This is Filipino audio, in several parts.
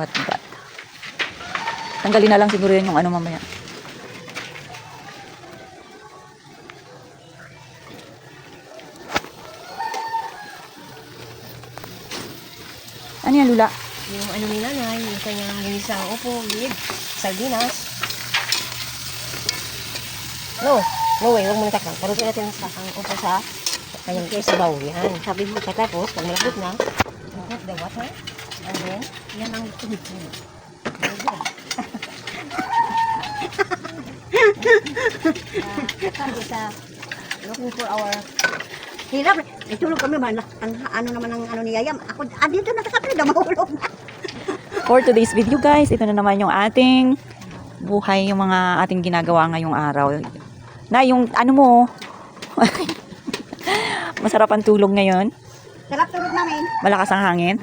Bat-bat. Tanggalin na lang siguro yun yung ano mamaya. Ano yan, Lula? Yung ano ni nanay, yung kanyang ginisang upo, gib, sardinas. No, no way, huwag mo natakang. Parusin natin sa ang upo sa kanyang sabaw. Yan, sabi mo katapos, pag malapot na, put the water, then, yan ang mo. Very good. Ah, sabi sa looking for our Hirap. Itulog kami man. Ang ano naman ang ano ni Yayam. Ako, ah, dito na sa kapila, mahulog na. For today's video guys, ito na naman yung ating buhay, yung mga ating ginagawa ngayong araw. Na yung ano mo, masarap ang tulog ngayon, Sarap tulog namin. malakas ang hangin.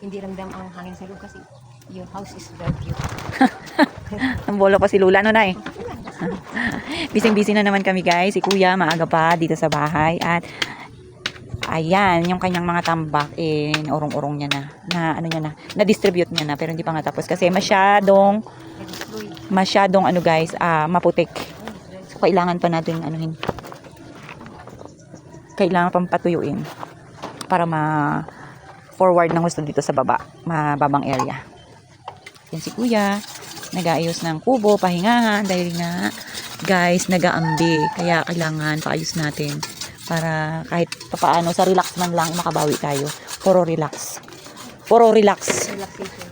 Hindi ramdam ang hangin sa loob kasi your house is very. Ang bola pa si Lula, no, Nay? Bising-busy na naman kami, guys. Si Kuya, maaga pa dito sa bahay. At, ayan, yung kanyang mga tambak, eh, orong-orong niya na. Na, ano niya na, na-distribute niya na. Pero hindi pa nga tapos kasi masyadong, masyadong, ano guys, ah, maputik. So, kailangan pa natin, anuhin. Kailangan pang patuyuin. Para ma forward ng gusto dito sa baba. Mababang area. Yan si kuya. Nag-aayos ng kubo, pahingahan. Dahil nga, guys, nag-aambi. Kaya kailangan paayos natin. Para kahit papaano, sa relax man lang, makabawi tayo. Puro relax. Puro relax. Relaxation.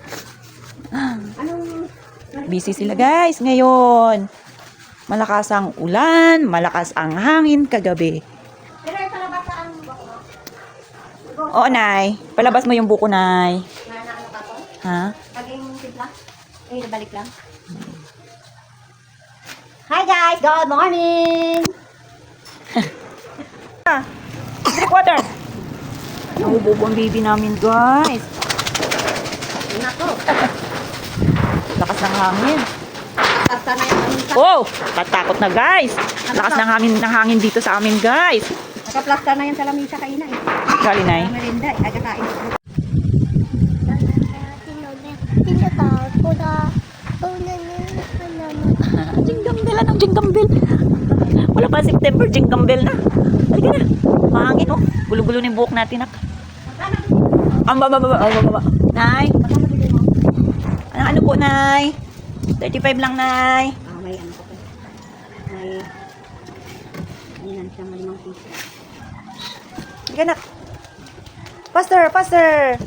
Anong, Busy sila guys ngayon. Malakas ang ulan, malakas ang hangin kagabi. Oo, Nay. Palabas mo yung buko, Nay. na ano ka po? Ha? Paging timpla? Eh, balik lang. Hi guys! Good morning! Drink water. Nahubobo ang baby namin, guys. Nako! Lakas ng hangin. Tasta na yung. Oh, tatakot na, guys. Lakas ng hangin, ng hangin dito sa amin, guys. Nakaplasta na yan sa lamisa kaina eh. Gali, Nay. Para merinda eh. Ay, kakain. Jingle bell, anong jingle bell? Wala pa September, jingle bell na. Halika na. Mahangin, oh. Gulo-gulo na yung buhok natin, nak. Ang baba, baba, baba, baba. Nay, ano, ano po, Nay? 35 lang, Nay. Ah, may ano pa. May... Lang siya, malimang piso. Halika, nak. Faster, faster.